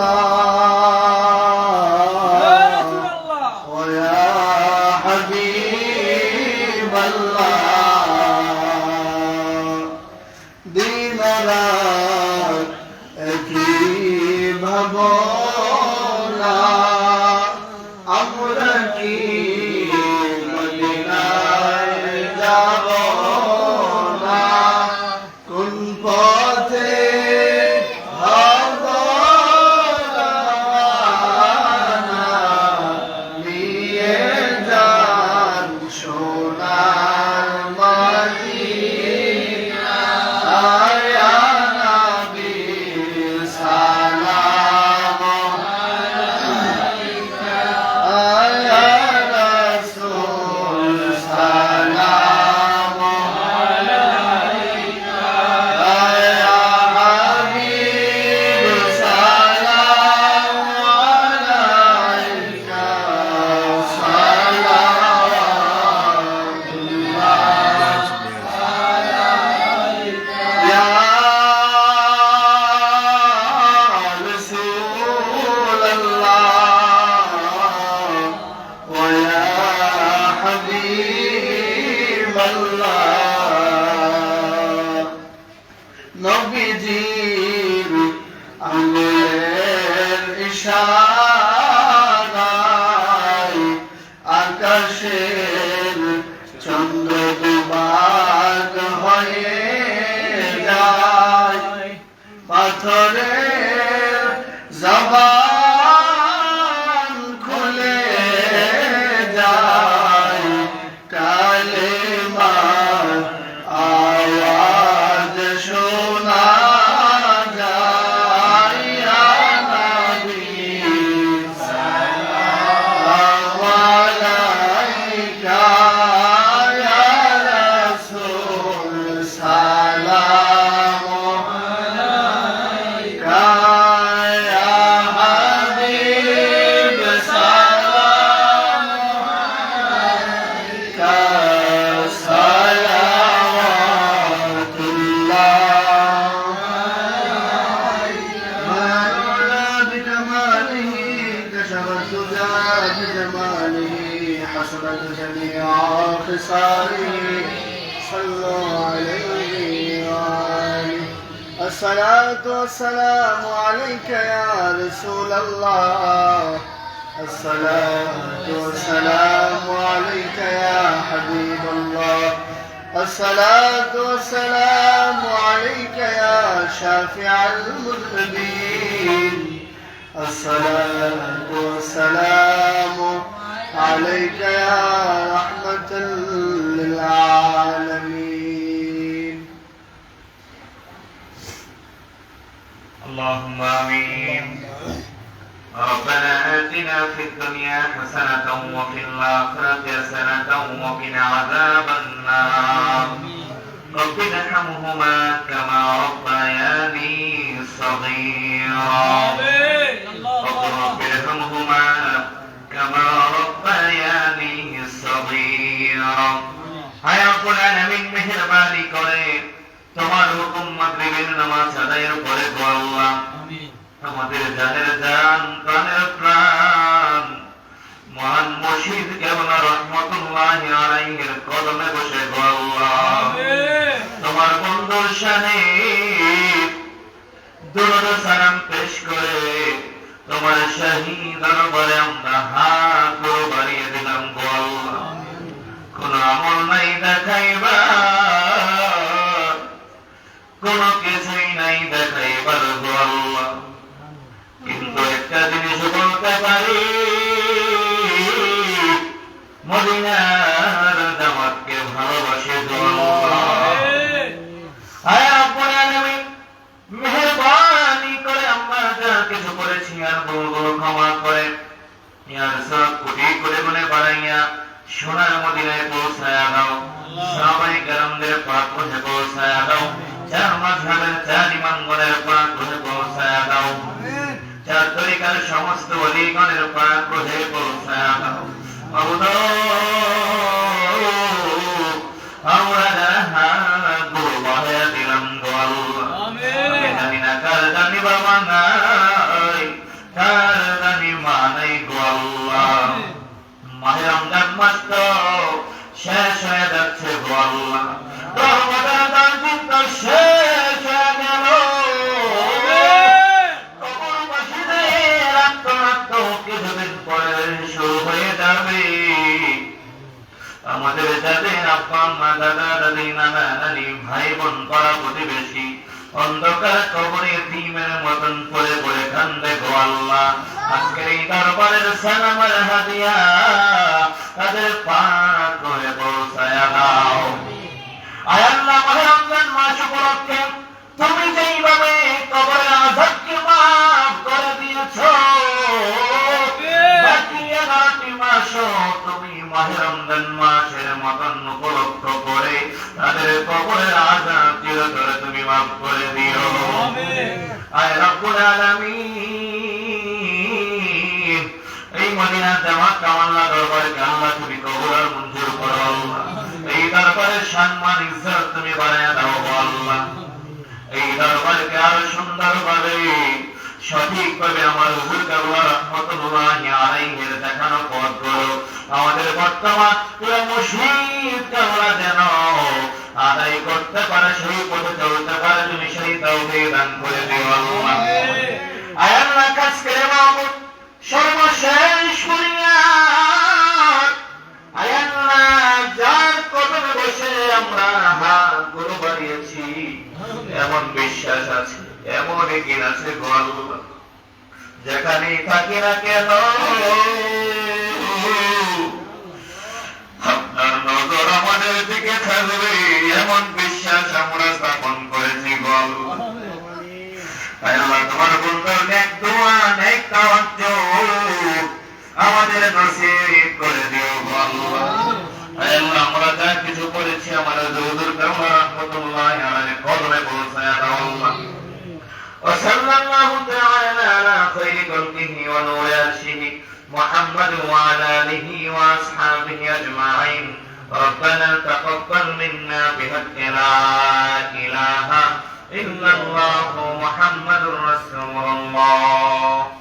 رسول الله ويا حبيب الله দিনরা একই ভাবনা আমরা কি خصاله صلوا عليه وآله الصلاة والسلام عليك يا رسول الله الصلاة والسلام عليك يا حبيب الله الصلاة والسلام عليك يا شافع المذنبين الصلاة والسلام عليك يا رحمة للعالمين. اللهم آمين. ربنا آتنا في الدنيا حسنة وفي الآخرة حسنة وقنا عذاب النار. মেহেরবানি করে তোমার হুকুম মাগরিবের নামাজ আদায়ের পরে গো আল্লাহ। আমাদের জানের জান প্রাণের প্রাণ। মহান মুর্শিদ কেবলা রহমতুল্লাহ আলাইহির কদমে বসে গো আল্লাহ। তোমার বন্ধুর সাহেব দুরুদ সালাম পেশ করে তোমার শহীদ দরবারে আমরা হাত বাড়িয়ে দিলাম গো আল্লাহ। কোন আমল নাই দেখাইবা সোনার মদিনায় পৌঁছায়া দাও সবাই গরমদের পাক বসে পৌঁছায়া দাও চার মাঝহের চার ইমামগণের পাক বসে পৌঁছায়া দাও চার তরিকার সমস্ত অলিগণের পাক বসে পৌঁছায়া দাও মাবুদ আমরা যারা হাত বাড়াইয়া দিলাম গো আমি জানি না কার জানি বাবা নাই কার জানি মা নাই গো আল্লাহ মাহে রমজান শেষ হয়ে যাচ্ছে গো আল্লাহ রহমতের দরদিন তো শেষ হয়ে গেল। কবরবাসীদের আত্মনাত্ম কিছুদিন পরে শুরু হয়ে যাবে। আমাদের যাদের আব্বা মা দাদা, দাদি, নানা, নানি ভাই বোন পাড়া প্রতিবেশী, অন্ধকার কবরে তিমের মতন পড়ে পড়ে কান্দে গো আল্লাহ। আজকের এই দরবারের সালামের হাদিয়া। তাদের পা করে পৌঁছায় দাও। আয় আল্লাহ মাহে রমজান মাস উপলক্ষে তুমি যেইভাবে কবরের আজাবকে মাফ করে দিয়েছ বাকি এগারোটি মাসও তুমি মাহে রমজান মাসের মতন উপলক্ষ করে তাদের কবরের আজাব চিরতরে তুমি মাফ করে দিও। আয় রব্বুল আলামিন। এই মদিনার জামাত কামাল্লা দরবারকে আল্লাহ তুমি কবুল আর মঞ্জুর করো। এই দরবারের সম্মান, ইজ্জত তুমি বাড়ায় দাও আল্লাহ। এই দরবারকে আরও সুন্দর ভাবে সঠিক ভাবে আমার হুজুর কাবলা রহমতুল্লাহি আলাইহির দেখানো পথ করো আমাদের বর্তমান পুরো মুশরিক কাবলা যেন আদায় করতে পারে, সেই পথে চলতে পারে, তুমি সেই তৌফিক দান করে দিও আল্লাহ। আয় কাজ করে যেখানে থাকি না কেন আপনার নজর আমাদের দিকে থাকবে এমন বিশ্বাস আমরা স্থাপন করেছি গো আল্লাহ তাই আল্লাহ তোমার বন্ধুর নেক দোয়া নেক তাওয়াজ্জুহ আমাদের নসিব করে দিও গো আল্লাহ তাই আল্লাহ আমরা যা কিছু করেছি আমাদের হুজুর কামা রাহমাতুল্লাহি আলাইহি কদমে পৌঁছায়া দাও আল্লাহ وصلى الله تعالى محمد وعلى آله وأصحابه أجمعين. ربنا تقبل منا بحق لا إله إلا الله محمد رسول الله.